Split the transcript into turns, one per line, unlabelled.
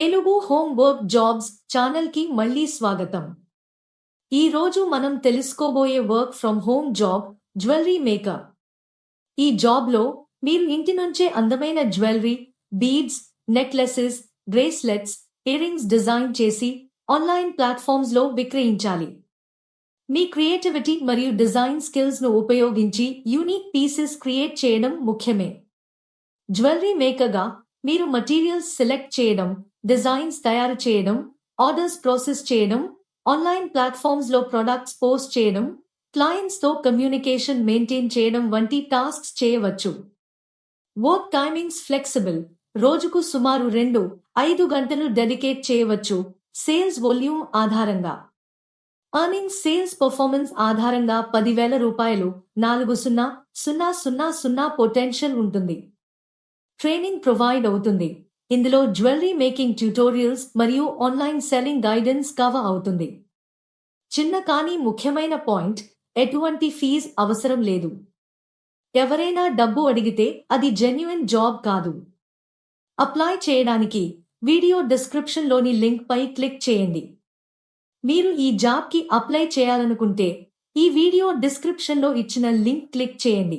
Telugu home work jobs ఛానల్కి మళ్ళీ స్వాగతం. ఈ రోజు మనం తెలుసుకోబోయే work from home job jewellery maker ఈ జాబ్లో మీరు ఇంటి నుంచే అందమైన jewellery beads necklaces bracelets earrings design చేసి ఆన్లైన్ ప్లాట్ఫామ్స్లో విక్రయించాలి. మీ క్రియేటివిటీ మరియు డిజైన్ స్కిల్స్ను ఉపయోగించి యూనిక్ పీసెస్ క్రియేట్ చేయడం ముఖ్యమే. జ్యువెలరీ మేకర్గా మీరు మటీరియల్స్ సెలెక్ట్ చేయడం డిజైన్స్ తయారు చేయడం ఆర్డర్స్ ప్రాసెస్ చేయడం ఆన్లైన్ ప్లాట్ఫామ్స్లో ప్రొడక్ట్స్ పోస్ట్ చేయడం క్లయింట్స్తో కమ్యూనికేషన్ మెయింటైన్ చేయడం వంటి టాస్క్స్ చేయవచ్చు. వర్క్ టైమింగ్స్ ఫ్లెక్సిబుల్ రోజుకు సుమారు రెండు ఐదు గంటలు డెడికేట్ చేయవచ్చు. సేల్స్ వొల్యూమ్ ఆధారంగా. అర్నింగ్ సేల్స్ పర్ఫార్మెన్స్ ఆధారంగా పదివేల రూపాయలు నాలుగు సున్నా సున్నా సున్నా సున్నా పొటెన్షియల్ ఉంటుంది. ట్రైనింగ్ ప్రొవైడ్ అవుతుంది. ఇందులో జ్యువెలరీ మేకింగ్ ట్యూటోరియల్స్ మరియు ఆన్లైన్ సెల్లింగ్ గైడెన్స్ కవర్ అవుతుంది. చిన్న కానీ ముఖ్యమైన పాయింట్ ఎటువంటి ఫీజ్ అవసరం లేదు. ఎవరైనా డబ్బు అడిగితే అది జెన్యున్ జాబ్ కాదు. అప్లై చేయడానికి వీడియో డిస్క్రిప్షన్లోని లింక్పై క్లిక్ చేయండి. మీరు ఈ జాబ్కి అప్లై చేయాలనుకుంటే ఈ వీడియో డిస్క్రిప్షన్లో ఇచ్చిన లింక్ క్లిక్ చేయండి.